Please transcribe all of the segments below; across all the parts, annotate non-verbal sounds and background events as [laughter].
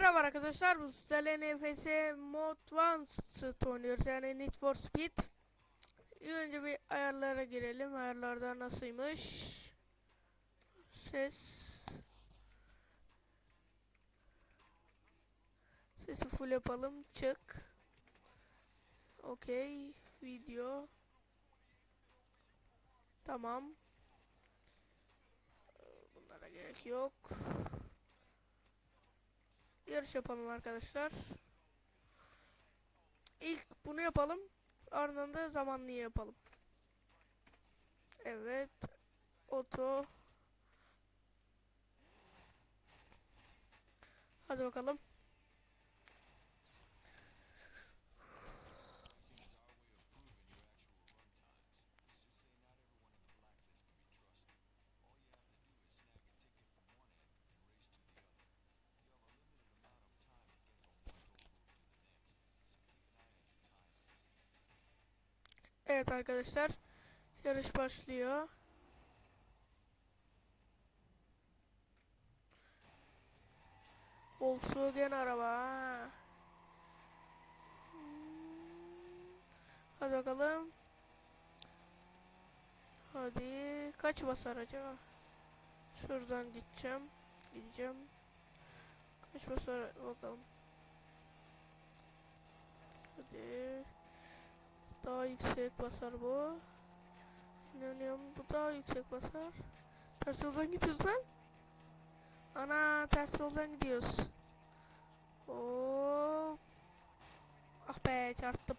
Merhaba arkadaşlar, bu sizlerle NFS Mod Advanced oynuyoruz yani Need for Speed. İlk önce bir ayarlara girelim, ayarlarda nasılmış? Ses. Sesi full yapalım, çık. Okey, video. Tamam. Bunlara gerek yok. Yarış yapalım arkadaşlar. İlk bunu yapalım. Ardından da zamanlıyı yapalım. Evet. Oto. Hadi bakalım. Evet arkadaşlar. Yarış başlıyor. Volkswagen araba. ha. Hadi bakalım. Hadi. Kaç basar acaba? Şuradan gideceğim. Gideceğim. Kaç basar bakalım. Hadi. Daha yüksek basar bu. İnanıyorum bu daha yüksek basar. Ters yoldan gidiyorsan. Ana ters yoldan gidiyoruz. Oo. Ah be çarptım.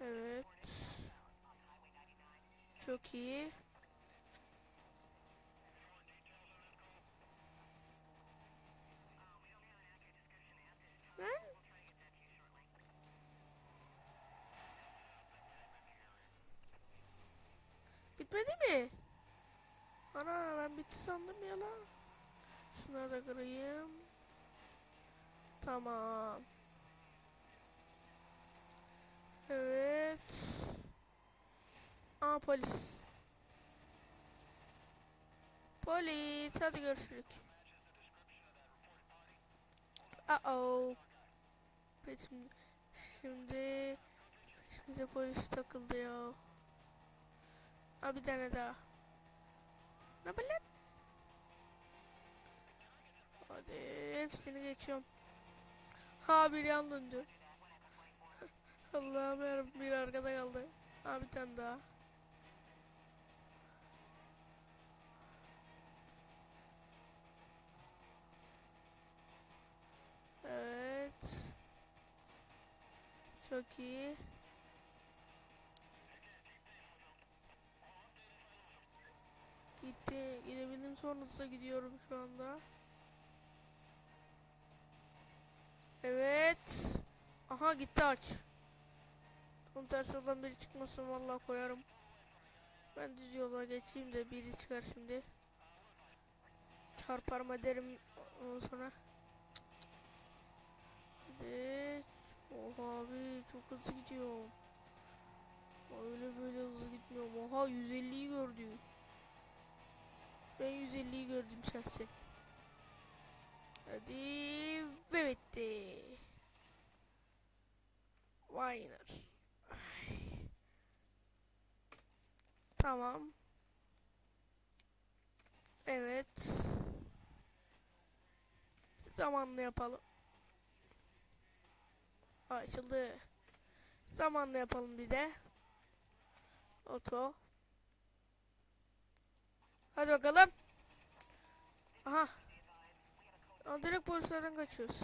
Evet. Çok iyi. Lan. Bitmedi mi? Bitti sandım ya lan. Şunları da kırayım. Tamam. Evet. Aa polis. Polis hadi görüşürüz. Uh oh. Peşim, şimdi peşimize polis takıldı ya. Aa bir tane daha. Ne lan? Hadi hepsini geçiyorum. Ha bir yan döndü. Allah'ım yarabbim bir arkada kaldı. Ha bir tane daha. Evet. Çok iyi. Gitti. Gidebildim sonrasında gidiyorum şu anda. Evet. Aha gitti aç. Tam ters yoldan biri çıkmasın vallahi koyarım. Ben düz yola geçeyim de biri çıkar şimdi. Çarparım ederim ondan sonra. Evet. Oha abi çok hızlı gidiyor. Öyle böyle hızlı gitmiyorum. Oha 150'yi gördü. Ben 150'yi gördüm şahsen. Hadi ve bitti. Ay. Tamam. Evet. Zamanlı yapalım. Açıldı. Zamanla yapalım bir de. Oto. Hadi bakalım. Aha. Aa, direkt polislerden kaçıyoruz.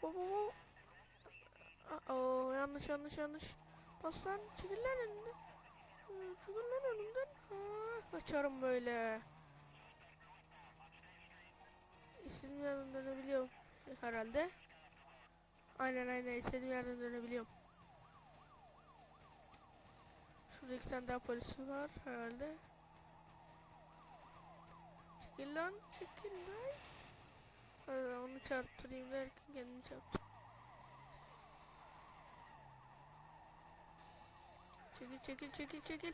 Hop hop hop. Aa, yanlış yanlış yanlış. Bas lan çekil lan önümden. Ee, Çekil önümden. Kaçarım böyle. İstediğim yerden dönebiliyorum herhalde. Aynen aynen istediğim yerden dönebiliyorum. Şurada iki tane daha polis var herhalde. Çekil lan çekil lan. Hadi onu çarptırayım derken kendini çarptı. Çekil çekil çekil çekil.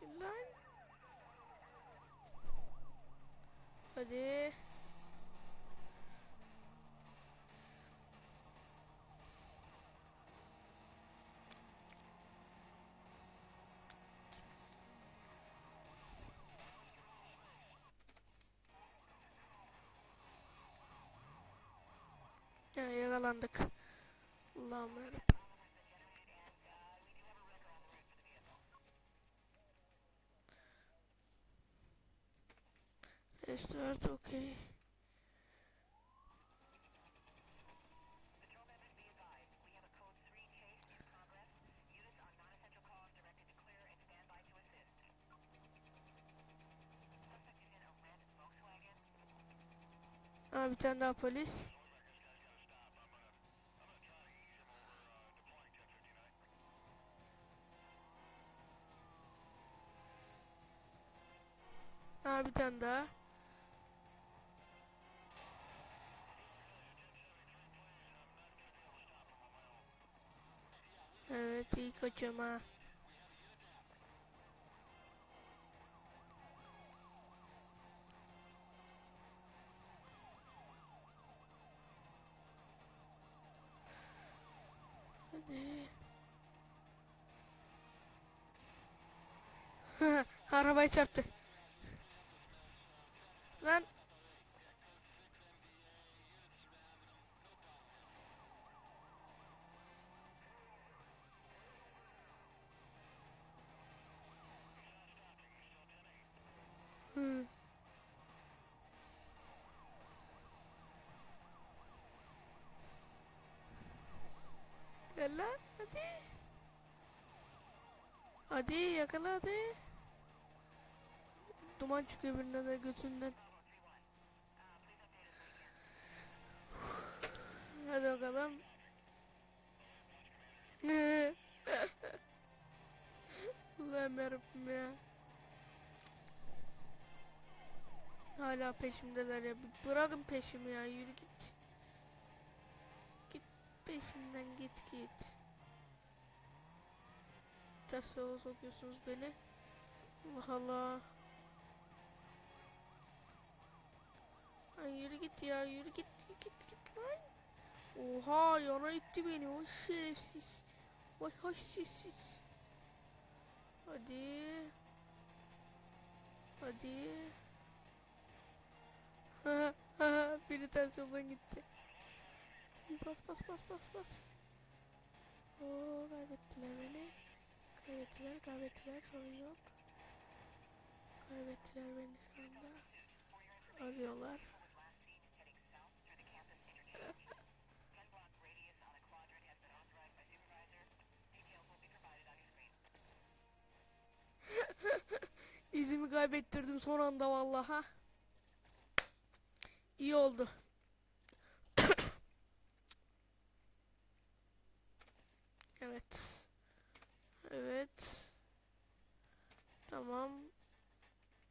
Çekil lan. Hadi. Ya yakalandık. Allah'ım yarabbim. Restart okay. Aa, bir tane daha polis. Bir tane daha. Evet iyi kaçıyorum ha. Arabayı çarptı. Lan. Hı. Gel hadi. Hadi yakala hadi. Duman çıkıyor birinden de götünden. Hadi bakalım. Allah'ım yarabbim ya. Hala peşimdeler ya. Bırakın peşimi ya. Yürü git. Git peşimden git git. Ters yola sokuyorsunuz beni. Allah Allah. Ay yürü git ya. Yürü. Git git, git lan. Oha yana itti beni. O şerefsiz. Vay haşsizsiz. Hadi. Hadi. [laughs] Biri ters yoldan gitti. Bas bas bas bas bas. Oo kaybettiler beni. Kaybettiler kaybettiler sorun yok. Kaybettiler beni şu anda. Arıyorlar. İzimi kaybettirdim son anda vallaha. İyi oldu. [coughs] evet. Evet. Tamam.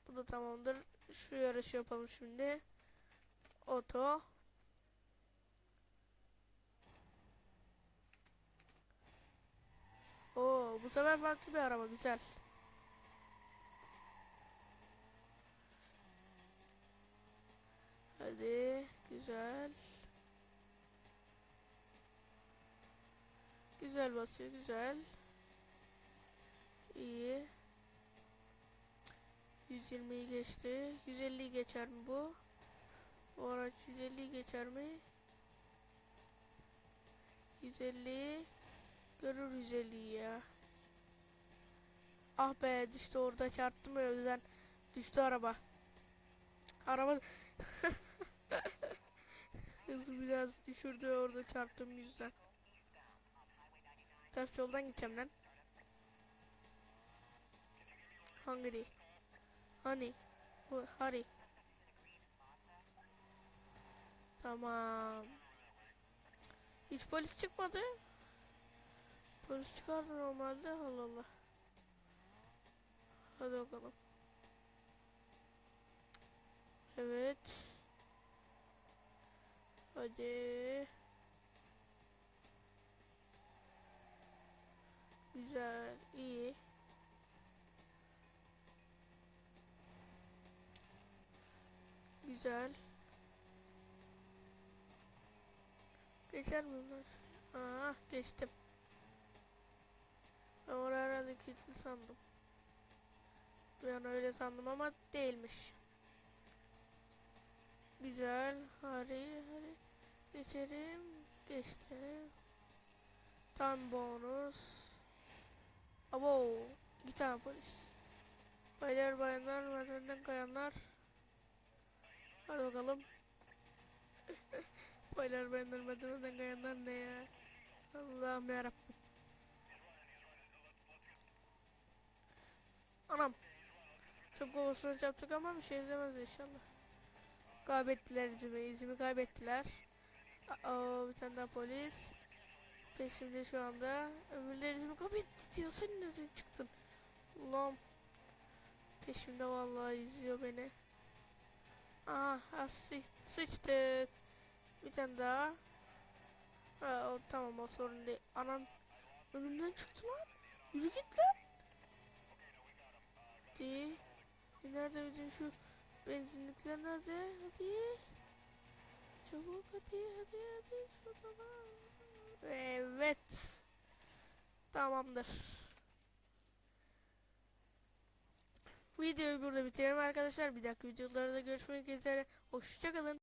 Bu da tamamdır. Şu yarışı yapalım şimdi. Oto. Oo, bu sefer farklı bir araba güzel. Hadi güzel. Güzel basıyor güzel. İyi. 120'yi geçti. 150'yi geçer mi bu? Bu araç 150'yi geçer mi? 150 görür 150'yi ya. Ah be düştü orada çarptım ya yüzden düştü araba. Araba [laughs] Hızı biraz düşürdü orada çarptığım yüzden. Ters yoldan gideceğim lan. Hungry. Honey. Hurry. Tamam. Hiç polis çıkmadı. Polis çıkardı normalde. Allah Allah. Hadi bakalım. Evet. Hadi. Güzel, iyi. Güzel. Geçer miyim lan? Aa geçtim. Ben oraya herhalde kilitli sandım. Bir öyle sandım ama değilmiş. Güzel. Hadi hadi. Geçelim. Geçtim. Tam bonus. Abo. İki tane polis. Baylar bayanlar merdivenden kayanlar. Hadi bakalım. [laughs] Baylar bayanlar merdivenden kayanlar ne ya? Allah'ım yarabbim. Anam. Çok kovasına çarptık ama bir şey demez inşallah. Kaybettiler izimi. İzimi kaybettiler. Aa, bir tane daha polis. Peşimde şu anda. Diyor. Sen nasıl çıktın? Allah'ım. Peşimde vallahi izliyor beni. Aha ha, sı sıçtık. Bir tane daha. Ha, o, tamam o sorun değil. Anan önümden çıktı lan. Yürü git lan. Hadi. Nerede bizim şu benzinlikler nerede? Hadi. Çabuk hadi hadi hadi. Şurada. Evet. Tamamdır. Videoyu burada bitirelim arkadaşlar. Bir dahaki videolarda görüşmek üzere. Hoşçakalın.